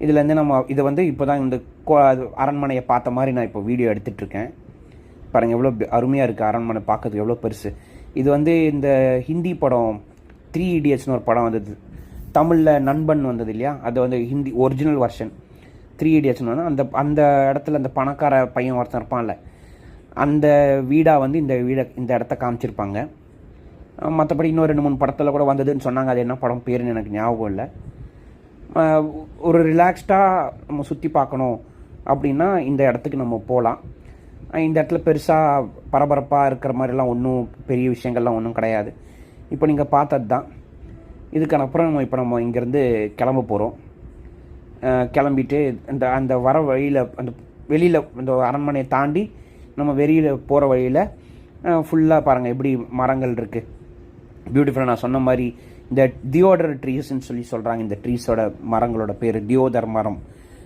இதுலேருந்து நம்ம இதை வந்து இப்போ தான் இந்த கோ- அது அரண்மனையை பார்த்த மாதிரி நான் இப்போ வீடியோ எடுத்துகிட்ருக்கேன் பாருங்கள் எவ்வளோ அருமையாக இருக்குது அரண்மனை பார்க்கறதுக்கு எவ்வளோ பெருசு. இது வந்து இந்த ஹிந்தி படம் த்ரீ இடியட்ஸ்னு ஒரு படம் வந்தது. தமிழில் நண்பன் வந்தது இல்லையா? அது வந்து ஹிந்தி ஒரிஜினல் வெர்ஷன் த்ரீ இடியட்ஸ்னு வந்து அந்த அந்த இடத்துல அந்த பணக்கார பையன் ஒருத்தன் இருப்பான்ல அந்த வீடாக வந்து இந்த வீடை இந்த இடத்த காமிச்சிருப்பாங்க. மற்றபடி இன்னும் ரெண்டு மூணு படத்தில் கூட வந்ததுன்னு சொன்னாங்க. அது என்ன படம் பேருன்னு எனக்கு ஞாபகம் இல்லை. ஒரு ரிலாக்ஸ்டாக நம்ம சுற்றி பார்க்கணும் அப்படின்னா இந்த இடத்துக்கு நம்ம போகலாம் இந்த இடத்துல பெருசாக பரபரப்பாக இருக்கிற மாதிரிலாம் ஒன்றும் பெரிய விஷயங்கள்லாம் ஒன்றும் கிடையாது. இப்போ நீங்கள் பார்த்தது தான் இதுக்கான அப்புறம் நம்ம இப்போ நம்ம இங்கேருந்து கிளம்ப போகிறோம் கிளம்பிட்டு அந்த அந்த வர வழியில் அந்த வெளியில் அந்த அரண்மனையை தாண்டி நம்ம வெளியில் போகிற வழியில் ஃபுல்லாக பாருங்கள் எப்படி மரங்கள் இருக்குது பியூட்டிஃபுல்லாக நான் சொன்ன மாதிரி இந்த தியோடர் ட்ரீஸ்ன்னு சொல்லி சொல்கிறாங்க இந்த ட்ரீஸோட மரங்களோட பேர் தியோதர் மரம்.